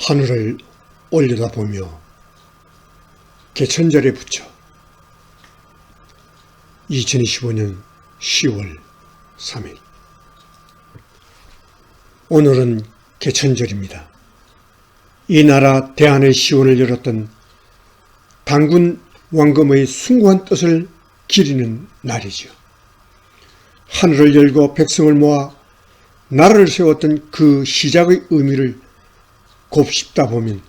하늘을 올려다보며 개천절에 붙여 2025년 10월 3일 오늘은 개천절입니다. 이 나라 대한의 시원을 열었던 당군 왕검의 숭고한 뜻을 기리는 날이지요. 하늘을 열고 백성을 모아 나라를 세웠던 그 시작의 의미를 곱씹다 보면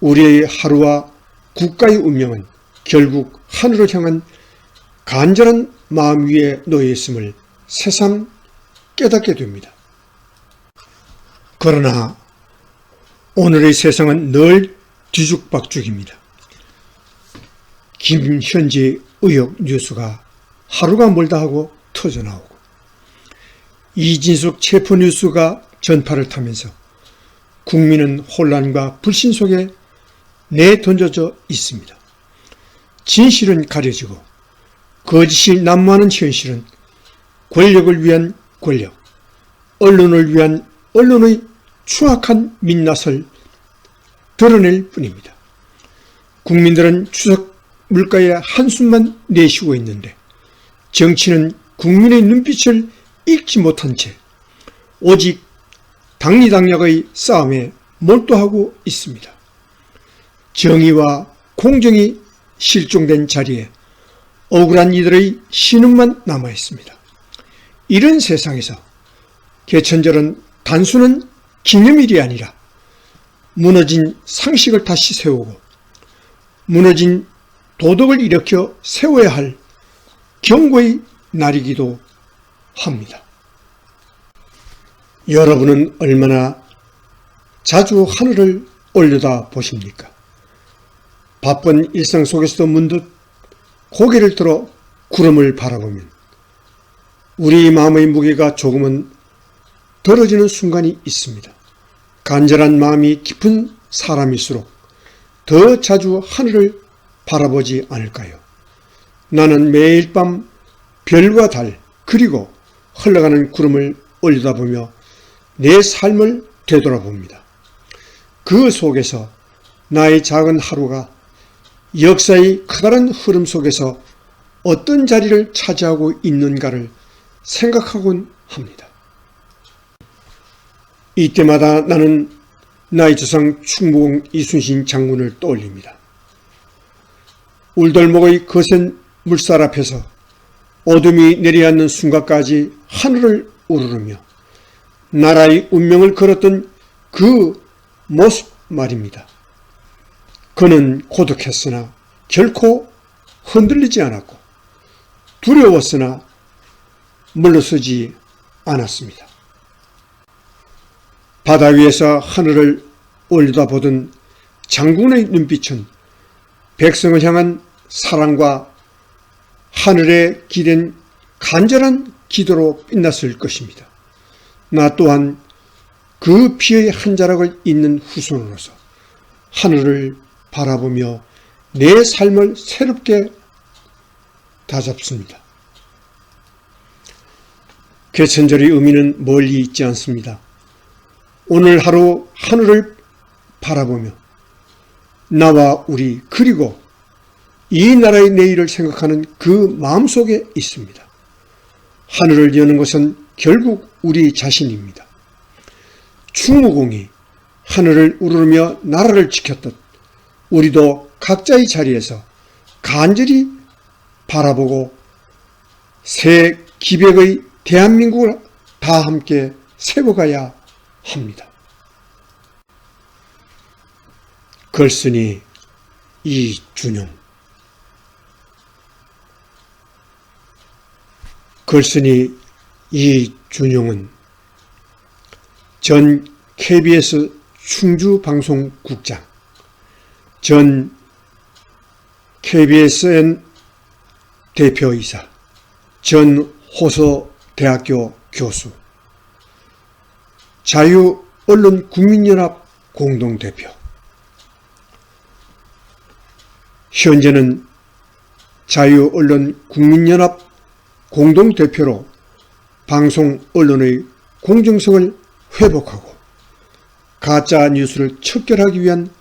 우리의 하루와 국가의 운명은 결국 하늘을 향한 간절한 마음 위에 놓여 있음을 새삼 깨닫게 됩니다. 그러나 오늘의 세상은 늘 뒤죽박죽입니다. 김현지 의혹 뉴스가 하루가 멀다 하고 터져나오고 이진숙 체포 뉴스가 전파를 타면서 국민은 혼란과 불신 속에 내던져져 있습니다. 진실은 가려지고 거짓이 난무하는 현실은 권력을 위한 권력, 언론을 위한 언론의 추악한 민낯을 드러낼 뿐입니다. 국민들은 추석 물가에 한숨만 내쉬고 있는데 정치는 국민의 눈빛을 읽지 못한 채 오직 당리당략의 싸움에 몰두하고 있습니다. 정의와 공정이 실종된 자리에 억울한 이들의 신음만 남아 있습니다. 이런 세상에서 개천절은 단순한 기념일이 아니라 무너진 상식을 다시 세우고 무너진 도덕을 일으켜 세워야 할 경고의 날이기도 합니다. 여러분은 얼마나 자주 하늘을 올려다 보십니까? 바쁜 일상 속에서도 문득 고개를 들어 구름을 바라보면 우리 마음의 무게가 조금은 덜어지는 순간이 있습니다. 간절한 마음이 깊은 사람일수록 더 자주 하늘을 바라보지 않을까요? 나는 매일 밤 별과 달 그리고 흘러가는 구름을 올려다보며 내 삶을 되돌아봅니다. 그 속에서 나의 작은 하루가 역사의 커다란 흐름 속에서 어떤 자리를 차지하고 있는가를 생각하곤 합니다. 이때마다 나는 나의 조상 충무공 이순신 장군을 떠올립니다. 울돌목의 거센 물살 앞에서 어둠이 내려앉는 순간까지 하늘을 우르르며 나라의 운명을 걸었던 그 모습 말입니다. 그는 고독했으나 결코 흔들리지 않았고 두려웠으나 물러서지 않았습니다. 바다 위에서 하늘을 올려다보던 장군의 눈빛은 백성을 향한 사랑과 하늘에 기댄 간절한 기도로 빛났을 것입니다. 나 또한 그 피의 한 자락을 잇는 후손으로서 하늘을 바라보며 내 삶을 새롭게 다잡습니다. 개천절의 의미는 멀리 있지 않습니다. 오늘 하루 하늘을 바라보며 나와 우리 그리고 이 나라의 내일을 생각하는 그 마음속에 있습니다. 하늘을 여는 것은 결국 우리 자신입니다. 충무공이 하늘을 우르르며 나라를 지켰듯 우리도 각자의 자리에서 간절히 바라보고 새 기백의 대한민국을 다 함께 세워가야 합니다. 글쓴이 이준용 글쓴이 이준용은 전 KBS 충주방송국장, 전 KBSN 대표이사, 전 호서대학교 교수, 자유언론국민연합 공동대표, 현재는 자유언론국민연합 공동대표로 방송 언론의 공정성을 회복하고 가짜 뉴스를 척결하기 위한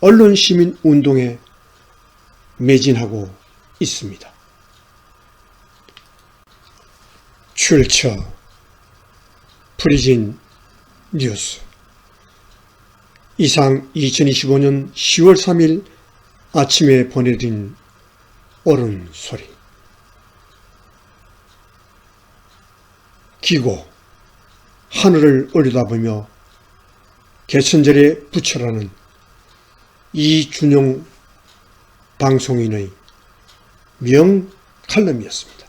언론 시민 운동에 매진하고 있습니다. 출처 프리진 뉴스 이상 2025년 10월 3일 아침에 보내드린 옳은 소리 기고 하늘을 올려다보며 개천절에 부처라는 이준용 방송인의 명 칼럼이었습니다.